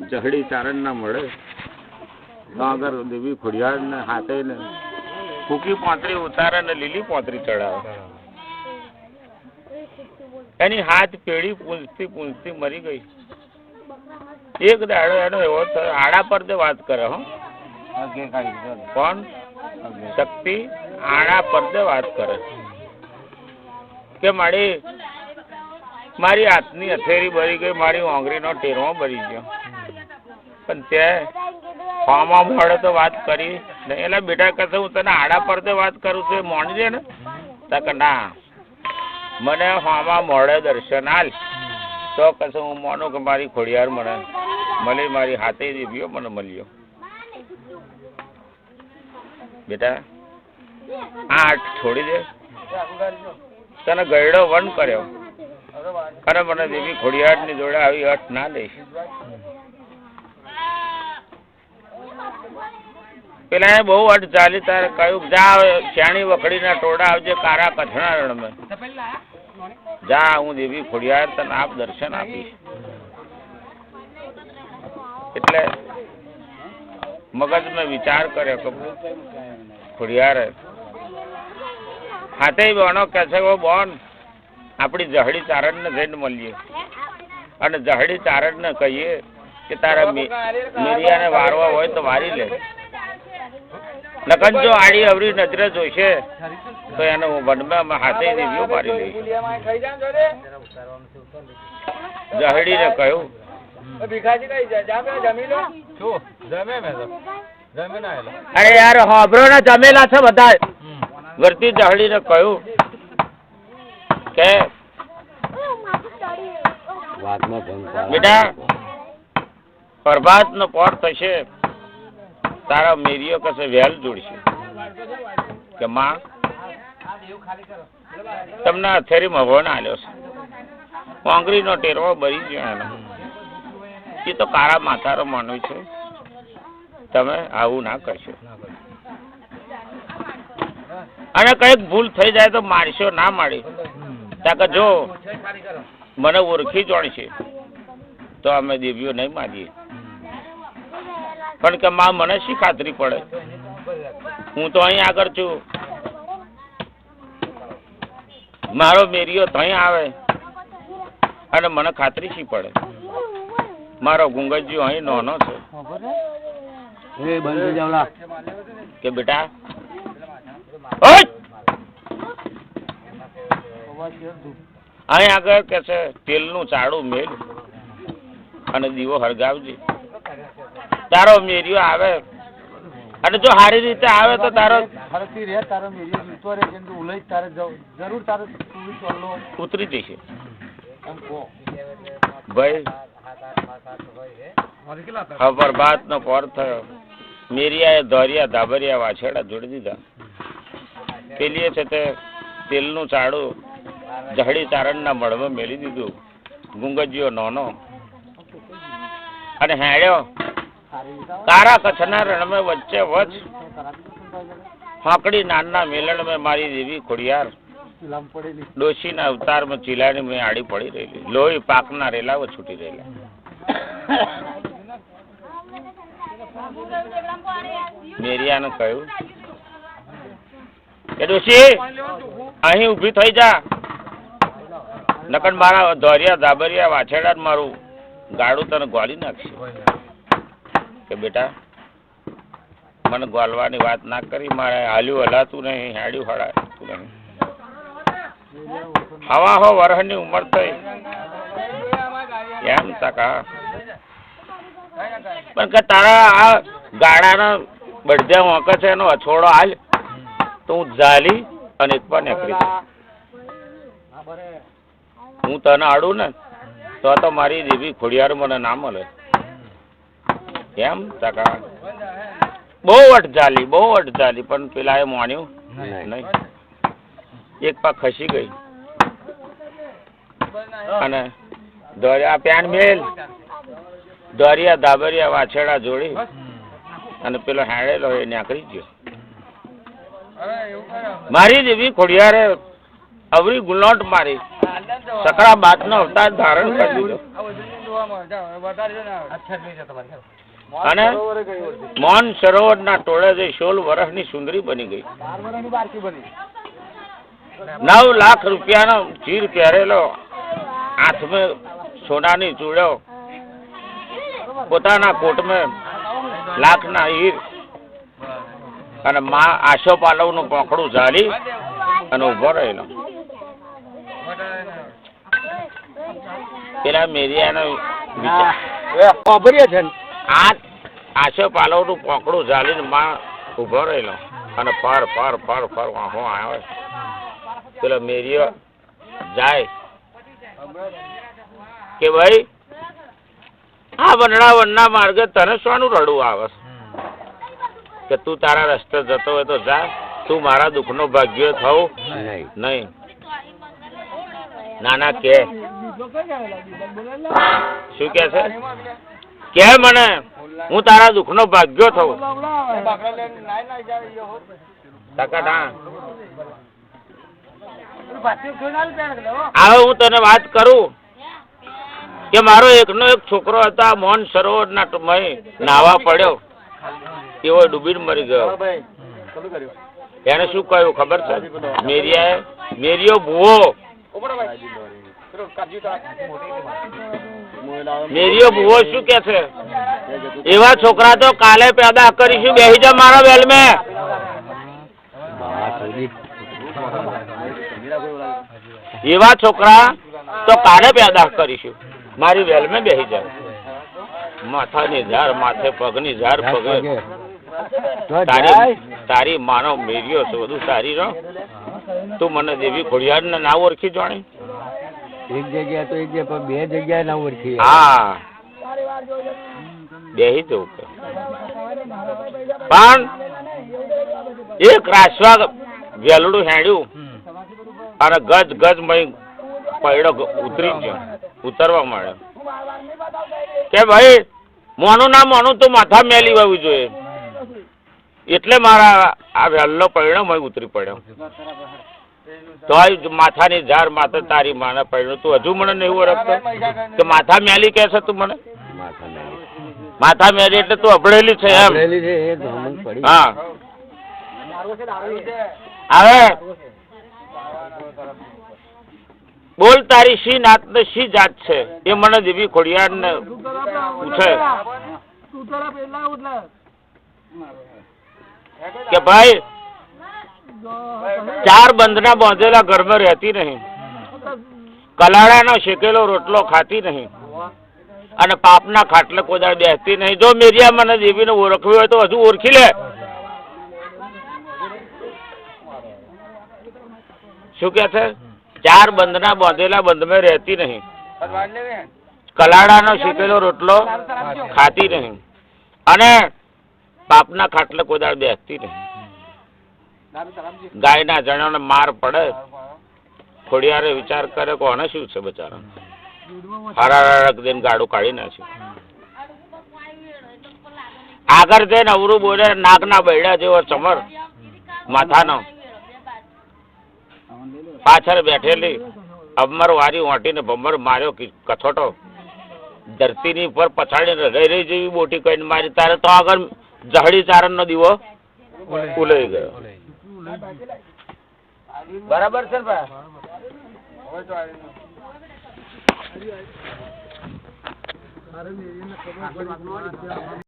જહડી ચારણ ના મળે. તો આગળ દેવી ખોડિયાર ને હાથે ને ફૂકી પોતરી ઉતારે ને લીલી પોતરી ચડાવે. એની હાથ પેઢી પૂંજતી પૂંજતી મરી ગઈ. એક દાડો એનો એવો આડા પર તે વાત કરે હો. કોણ? શક્તિ આડા પર તે વાત કરે. કે મારી મારી હાથની અથેરી ભરી ગઈ મારી ઓંગળીનો ટેરવો ભરી ગયો. પણ તે ફોર્મમાં મળે તો વાત કરી. નહીં એટલે બેટા કહેશે, હું તને આડા પડદે વાત કરું છું, એ મોણજે ને. તા કે ના. મને ફોર્મમાં મળે દર્શન, હાલ. તો કશે હું મોનું કે મારી ખોડિયાર મને મળી, મારી હાથે દીવ્યો મને મળ્યો. બેટા, આ છોડી દે. તને ગયડો વન કર્યો. અને મને દેવી ખોડિયારની જોડે આવી અટ ના લઈશ પેલા બહુ અટ ચાલી, તારે કહ્યું જા શ્યાણી વખડીના ટોળા આવજે, કારા કથણા રણમે. જા, હું દેવી ખોડિયાર, તને આપ દર્શન આપીશ. એટલે મગજમાં વિચાર કર્યો કે ખોડિયાર હાથે બનો કે છે કે બોન, આપણી જહડી ચારણને જઈને મળીએ. અને જહડી ચારણને કહીએ કે, તારા મેરિયાને વારવા હોય તો વારી લે. નકન જો આડી અવરી નજરે જોઈશે તો એને હું વનમાં હાથે દેવીઓ મારી લઈશ. જહડીને કહ્યું. અરે યાર હોબરો ના જમેલા છે બધા. વર્તી જહડીને કહ્યું કે બેટા પ્રભાત નો પોર થશે. તારા મેરીઓ કશે વેલ જોડશે? કે માં? તમને અથેરી મભણ આલ્યો છે. કોંગરીનો ટેરવો બરી ગયો એનો. એ તો કાળા માથારો માનવું છે. તમે આવું ના કરશો. અને કંઈક ભૂલ થઈ જાય તો મારશો, ના મારી. કે જો, મને ઓળખી જોડશે, તો અમે દેવીઓ નહીં મારીએ પણ કે માં મને શી ખાતરી પડે? હું તો અહીં આગળ છું. મારો મેરિયો તો અહીં આવે. અને મને ખાતરી શી પડે? મારો ગુંગજીયો અહીં નોનો છે. કે બેટા? અહીં આગળ કે છે તેલનું ચાડું મેલ. અને દીવો હળગાવજે તારો મેરિયો આવે. અને જો સારી રીતે આવે તો તારો ફરતી રે તારો મેરી જીતો રે કેમ કે ઉલઈ તારે જરૂર તારે ઉતરી જશે ભાઈ ખબર બાત નો પર થયો. મેરિયાએ ધોરિયા ધાબરિયા વાછેડા જોડી દીધા. પેલીએ છે તે તેલનું ચાડું જહડી ચારણના મળમાં મેળી દીધું. ગુંગજીયો નોનો. અને હેડ્યો. તારા કચ્છના રણમે વચ્ચે વચ ફાંકડી નાનના મેલણ મેં મારી દેવી ખોડિયાર. ડોશીના અવતારમાં ચીલાની મેં આડી પડી રહેલી. લોહી પાકના રેલાઓ છૂટી રહેલા. મેરિયાને કહ્યું. કે ડોશી, અહીં ઊભી થઈ જા. નકર મારા ધોરિયા ધાબરિયા વાછેડા મારું ગાડું તને ગોળી નાખશે. કે બેટા, મને ગોલવાની વાત ના કરી, મારે હાલ્યું, હલાતું નહીં, હાડ્યું હળાતું નહીં. હવા હો, વરહની ઉંમર થઈ. એમ તકા પણ કે તારા આ ગાડાના બધા વાંકે છે, એનો અછોડો હાલ. તો હું ઝાલી અને એક પણ નીકળી હું તને આડું ને, તો તો મારી દેવી ખોડિયાર મને ના મળે. એમ? તકા બહુ અટજાલી બહુ અટજાલી પણ પેલા એ માન્યું નહીં. એક પાક ખસી ગઈ. અને દોરિયા પેન મેલ. દોરિયા ધાબરિયા વાછેડા જોડી. અને પેલો હેડેલો એ નીકળી ગયો. મારી દેવી ખોડિયારે અવરી ગુલોટ મારી. સકરા બાત નો અવતાર ધારણ કરી દીધો અને સરોવરે સરોવર ના મોન ટોળે સોળ વર્ષની સુંદરી બની ગઈ. નવ લાખ રૂપિયાનો ચીર પહેરેલો હાથમાં સોનાની ચૂડો પોતાના કોટમાં લાખના હીર અને મા આશો પાલવનું પોખડું ઝાલી અને ઊભો રહેલો. પેલા મેરિયાનો ખબરીએ છે. આ આછો પાલવનું પોકડું ઝાલીને માં ઊભો રહેલો. અને ફર ફર ફર ફર વાહો આવે પેલો મેરિયો જાય. કે ભાઈ, આ વનડા વનના માર્ગે તને શોનું રડવું આવે કે તું તારા રસ્તે જતો હોય તો જા. તું મારા દુઃખનો ભાગ્ય થવું નહીં. નાના કે. શું કે છે? કે મને, હું તારા દુઃખનો ભાગ્યો હો. હવે હું તને વાત કરું કે મારો એકનો એક છોકરો હતો મોહન સરોવર ના નાવા પડ્યો. એવો ડૂબીને મરી ગયો. એને શું કહ્યું ખબર છે? મેરિયા મેરિયો ભૂવો મેરિયો ભૂવો શું કે છે? એવા છોકરા તો કાલે પેદા કરીશું બેહી જા મારા વેલ મેં એવા છોકરા તો કાલે પેદા કરીશું. મારી વેલ મેં બેહી જાય માથાની ઝાર માથે પગની ઝાર પગે. તારી તારી માનો મેરિયો છે બધું સારી રહો. તું મને દેવી ખોડિયાર ને ના ઓળખી જાણી? એક જગ્યા તો એક જગ્યા બે જગ્યાએ ના ઓળખી હા. બે જવું પણ એક રાસવા વેલડું હેડ્યું. અને ગજ ગજ મય પૈડો ઉતરી ગયો. ઉતરવા માંડ્યો. કે ભાઈ, મોનું ના મોનું તો માથા મેલી હોવી જોઈએ. એટલે મારા આ વહેલો પૈડો મય ઉતરી પડ્યો. તોય જ માથાની ઝાર માથે તારી માને પડ્યું. તું હજુ મને નહીં ઓળખતો? કે માથા મેલી કે છે તું મને? માથા મેલી. માથા મેલી એટલે તું અભળેલી છે એમ. હા. હવે બોલ તારી શી નાત ને શી જાત છે? એ મને જેવી ખોડિયાર ને પૂછે. કે ભાઈ ચાર બંધના બાંધેલા ઘરમાં રહેતી નહીં. કલાડાનો શેકેલો રોટલો ખાતી નહીં. અને પાપના ખાટલે કોદાળ બેસતી નહીં. જો મેરિયા મને દેવીને ઓળખવી હોય તો હજુ ઓળખી લે. શું કે છે? ચાર બંધના બાંધેલા બંધમાં રહેતી નહીં. કલાડાનો શેકેલો રોટલો ખાતી નહીં. અને પાપના ખાટલે કોદાળ બેસતી નહીં. ગાયના જણાને માર પડે. ખોડિયારે વિચાર કરે કોને શું છે બચારા. હરારક દઈને ગાડું કાઢી નાખ્યું આગળ જઈને અવરું બોલે નાગના બૈડા જેવો ચમર. માથાનો. પાછળ બેઠેલી અમર વારી વાંટીને ભમર માર્યો કથોટો. ધરતીની ઉપર પછાડીને રહી રહી જેવી બોટી કહીને મારી તારે તો આગળ જહડી ચારણનો દીવો ઉલાઈ ગયો. બરાબર છે ને હવે તો.